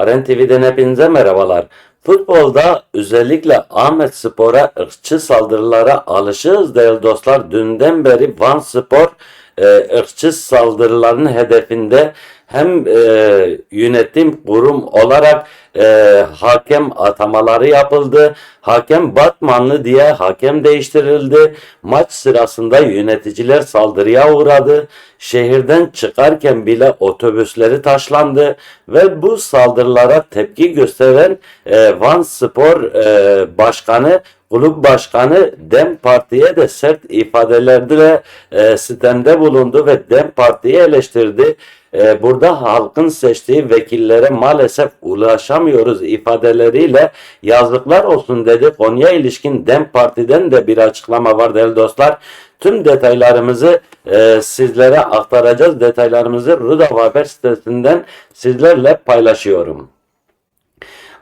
Aren TV'den hepinize merhabalar. Futbolda özellikle Ahmet Spor'a ırkçı saldırılara alışığız değerli dostlar. Dünden beri Van Spor e, ırkçı saldırıların hedefinde hem e, yönetim kurum olarak e, hakem atamaları yapıldı. Hakem Batmanlı diye hakem değiştirildi. Maç sırasında yöneticiler saldırıya uğradı. Şehirden çıkarken bile otobüsleri taşlandı ve bu saldırılara tepki gösteren e, Van Spor e, Başkanı Kulüp Başkanı Dem Parti'ye de sert ifadelerde e, sistemde bulundu ve Dem Parti'yi eleştirdi. E, burada halkın seçtiği vekillere maalesef ulaşamıyoruz ifadeleriyle yazıklar olsun dedi. Konuya ilişkin Dem Parti'den de bir açıklama var değerli dostlar. Tüm detaylarımızı e, sizlere aktaracağız. Detaylarımızı Rudav Haber sitesinden sizlerle paylaşıyorum.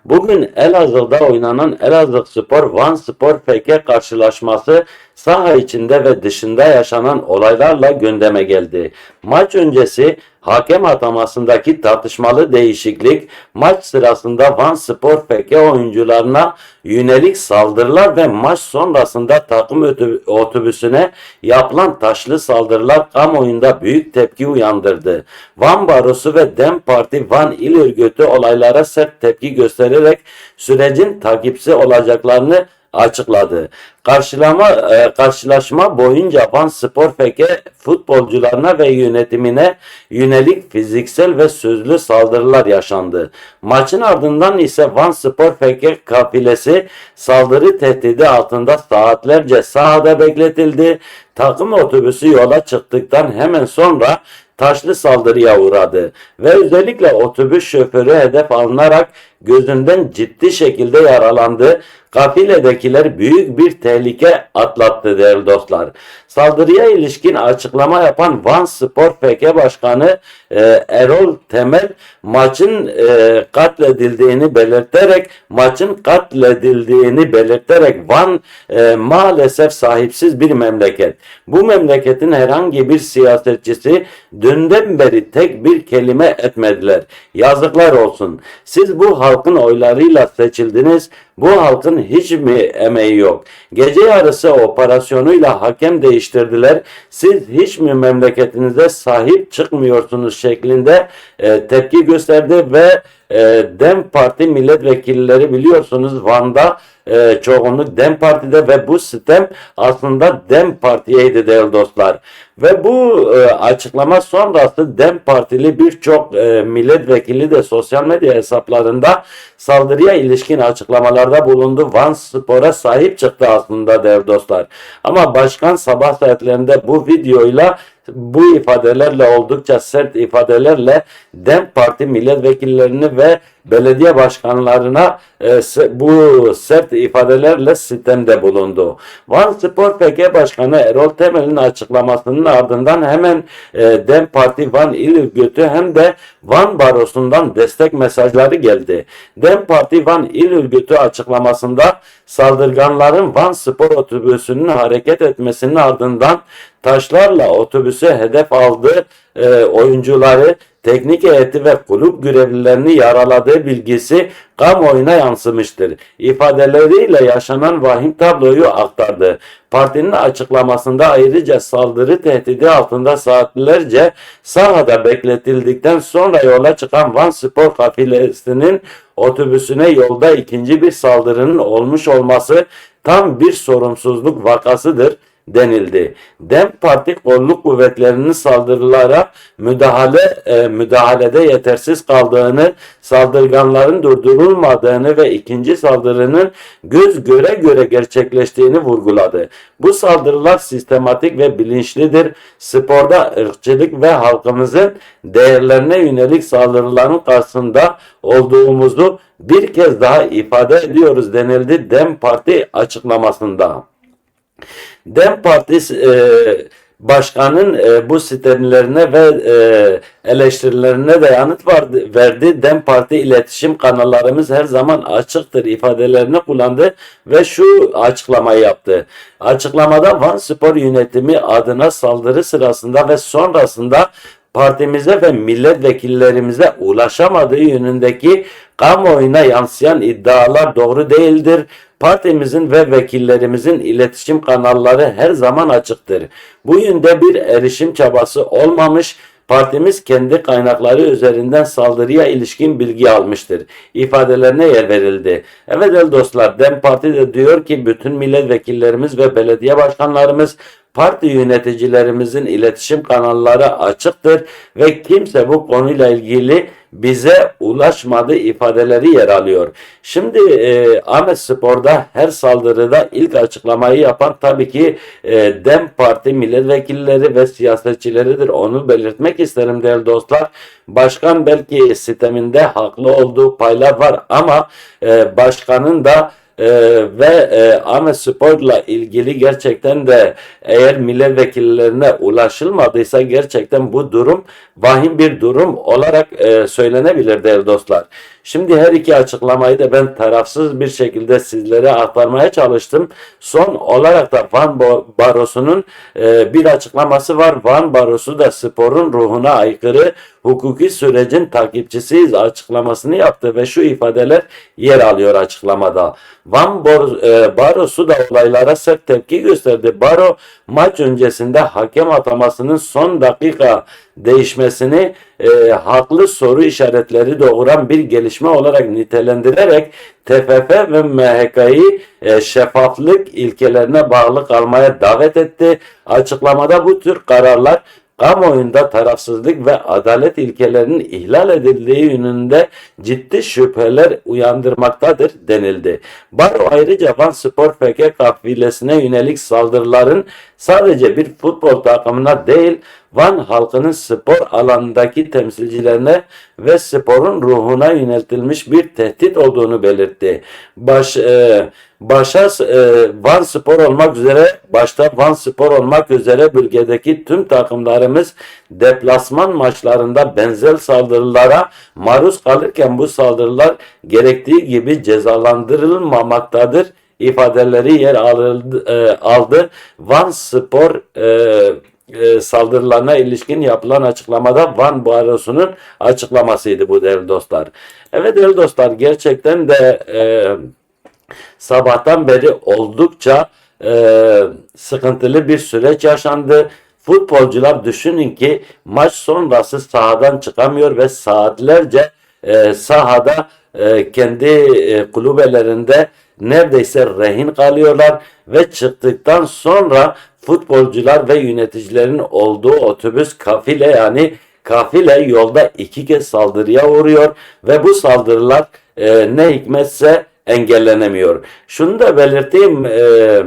Bugün Elazığ'da oynanan Elazığ Spor Van Spor FK karşılaşması saha içinde ve dışında yaşanan olaylarla gündeme geldi. Maç öncesi hakem atamasındaki tartışmalı değişiklik maç sırasında Van Spor FK oyuncularına yönelik saldırılar ve maç sonrasında takım otobüsüne yapılan taşlı saldırılar kamuoyunda büyük tepki uyandırdı. Van Barosu ve Dem Parti Van İl Örgütü olaylara sert tepki göstererek sürecin takipçisi olacaklarını açıkladı. Karşılama, e, karşılaşma boyunca Van Spor FK futbolcularına ve yönetimine yönelik fiziksel ve sözlü saldırılar yaşandı. Maçın ardından ise Van Spor FK kafilesi saldırı tehdidi altında saatlerce sahada bekletildi. Takım otobüsü yola çıktıktan hemen sonra taşlı saldırıya uğradı ve özellikle otobüs şoförü hedef alınarak gözünden ciddi şekilde yaralandı. Kafiledekiler büyük bir tehlike atlattı değerli dostlar. Saldırıya ilişkin açıklama yapan Van Spor FK Başkanı e, Erol Temel maçın e, katledildiğini belirterek maçın katledildiğini belirterek Van e, maalesef sahipsiz bir memleket. Bu memleketin herhangi bir siyasetçisi dünden beri tek bir kelime etmediler. Yazıklar olsun. Siz bu halkın oylarıyla seçildiniz. Bu halkın hiç mi emeği yok? Gece yarısı operasyonuyla hakem değiştirdiler. Siz hiç mi memleketinize sahip çıkmıyorsunuz şeklinde e, tepki gösterdi ve e, Dem Parti milletvekilleri biliyorsunuz Van'da e, çoğunluk Dem Parti'de ve bu sistem aslında Dem Parti'yeydi değerli dostlar. Ve bu e, açıklama sonrası Dem Partili birçok e, milletvekili de sosyal medya hesaplarında saldırıya ilişkin açıklamalarda bulundu. Van Spor'a sahip çıktı aslında değerli dostlar. Ama başkan sabah saatlerinde bu videoyla bu ifadelerle oldukça sert ifadelerle Dem Parti milletvekillerini ve belediye başkanlarına e, bu sert ifadelerle sistemde bulundu. Van Spor PK Başkanı Erol Temel'in açıklamasının ardından hemen e, Dem Parti Van İl Örgütü hem de Van Barosu'ndan destek mesajları geldi. Dem Parti Van İl Örgütü açıklamasında saldırganların Van Spor otobüsünün hareket etmesinin ardından taşlarla otobüsü hedef aldı e, oyuncuları teknik heyeti ve kulüp görevlilerini yaraladığı bilgisi kamuoyuna yansımıştır. İfadeleriyle yaşanan vahim tabloyu aktardı. Partinin açıklamasında ayrıca saldırı tehdidi altında saatlerce sahada bekletildikten sonra yola çıkan Van Spor kafilesinin otobüsüne yolda ikinci bir saldırının olmuş olması tam bir sorumsuzluk vakasıdır denildi. Dem Parti kolluk kuvvetlerinin saldırılara müdahale e, müdahalede yetersiz kaldığını, saldırganların durdurulmadığını ve ikinci saldırının göz göre göre gerçekleştiğini vurguladı. Bu saldırılar sistematik ve bilinçlidir. Sporda ırkçılık ve halkımızın değerlerine yönelik saldırıların karşısında olduğumuzu bir kez daha ifade ediyoruz denildi Dem Parti açıklamasında. Dem Partisi e, başkanın e, bu sistemlerine ve e, eleştirilerine de yanıt vardı, verdi. Dem Parti iletişim kanallarımız her zaman açıktır ifadelerini kullandı ve şu açıklamayı yaptı. Açıklamada Van Spor yönetimi adına saldırı sırasında ve sonrasında partimize ve milletvekillerimize ulaşamadığı yönündeki kamuoyuna yansıyan iddialar doğru değildir. Partimizin ve vekillerimizin iletişim kanalları her zaman açıktır. Bu yönde bir erişim çabası olmamış, partimiz kendi kaynakları üzerinden saldırıya ilişkin bilgi almıştır. İfadelerine yer verildi. Evet el dostlar, DEM Parti de diyor ki bütün milletvekillerimiz ve belediye başkanlarımız parti yöneticilerimizin iletişim kanalları açıktır ve kimse bu konuyla ilgili bize ulaşmadı ifadeleri yer alıyor. Şimdi e, Ahmet Spor'da her saldırıda ilk açıklamayı yapan tabii ki e, DEM Parti milletvekilleri ve siyasetçileridir. Onu belirtmek isterim değerli dostlar. Başkan belki sisteminde haklı olduğu paylar var ama e, başkanın da ee, ve e, Ahmet Spor'la ilgili gerçekten de eğer milletvekillerine ulaşılmadıysa gerçekten bu durum vahim bir durum olarak e, söylenebilir değerli dostlar. Şimdi her iki açıklamayı da ben tarafsız bir şekilde sizlere aktarmaya çalıştım. Son olarak da Van Barosu'nun e, bir açıklaması var. Van Barosu da sporun ruhuna aykırı hukuki sürecin takipçisiyiz açıklamasını yaptı ve şu ifadeler yer alıyor açıklamada. Van Bor, e, Barosu da olaylara sert tepki gösterdi. Baro maç öncesinde hakem atamasının son dakika değişmesini e, haklı soru işaretleri doğuran bir gelişme olarak nitelendirerek TFF ve MHK'yı e, şeffaflık ilkelerine bağlı kalmaya davet etti. Açıklamada bu tür kararlar kamuoyunda tarafsızlık ve adalet ilkelerinin ihlal edildiği yönünde ciddi şüpheler uyandırmaktadır denildi. Baro ayrıca Van Spor FK kafilesine yönelik saldırıların sadece bir futbol takımına değil Van halkının spor alanındaki temsilcilerine ve sporun ruhuna yöneltilmiş bir tehdit olduğunu belirtti. Baş, e, başa e, Van Spor olmak üzere başta Van Spor olmak üzere bölgedeki tüm takımlarımız deplasman maçlarında benzer saldırılara maruz kalırken bu saldırılar gerektiği gibi cezalandırılmamaktadır ifadeleri yer aldı, e, aldı. Van Spor e, e, saldırılarına ilişkin yapılan açıklamada Van Barosu'nun açıklamasıydı bu değerli dostlar. Evet değerli dostlar gerçekten de e, sabahtan beri oldukça e, sıkıntılı bir süreç yaşandı. Futbolcular düşünün ki maç sonrası sahadan çıkamıyor ve saatlerce e, sahada e, kendi e, kulübelerinde neredeyse rehin kalıyorlar ve çıktıktan sonra futbolcular ve yöneticilerin olduğu otobüs kafile yani kafile yolda iki kez saldırıya uğruyor ve bu saldırılar e, ne hikmetse engellenemiyor. Şunu da belirteyim e,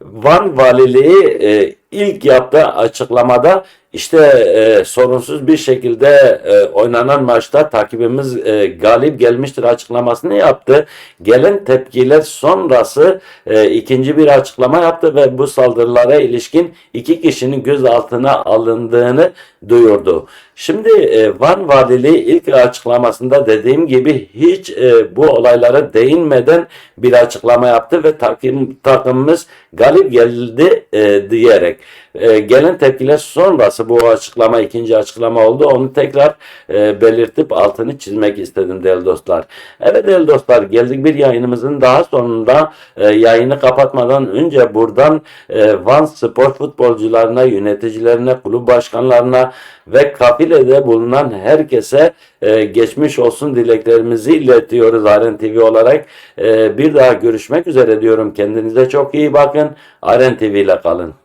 Van Valiliği e, ilk yaptığı açıklamada işte e, sorunsuz bir şekilde e, oynanan maçta takibimiz e, galip gelmiştir açıklamasını yaptı. Gelen tepkiler sonrası e, ikinci bir açıklama yaptı ve bu saldırılara ilişkin iki kişinin gözaltına alındığını duyurdu. Şimdi e, Van Valiliği ilk açıklamasında dediğim gibi hiç e, bu olaylara değinmeden bir açıklama yaptı ve takım, takımımız galip geldi e, diyerek. E, gelen tepkiler sonrası bu açıklama ikinci açıklama oldu. Onu tekrar e, belirtip altını çizmek istedim değerli dostlar. Evet değerli dostlar geldik bir yayınımızın daha sonunda e, yayını kapatmadan önce buradan e, Van spor futbolcularına, yöneticilerine, kulüp başkanlarına ve kafilede bulunan herkese e, geçmiş olsun dileklerimizi iletiyoruz Aren TV olarak. E, bir daha görüşmek üzere diyorum. Kendinize çok iyi bakın. Aren TV ile kalın.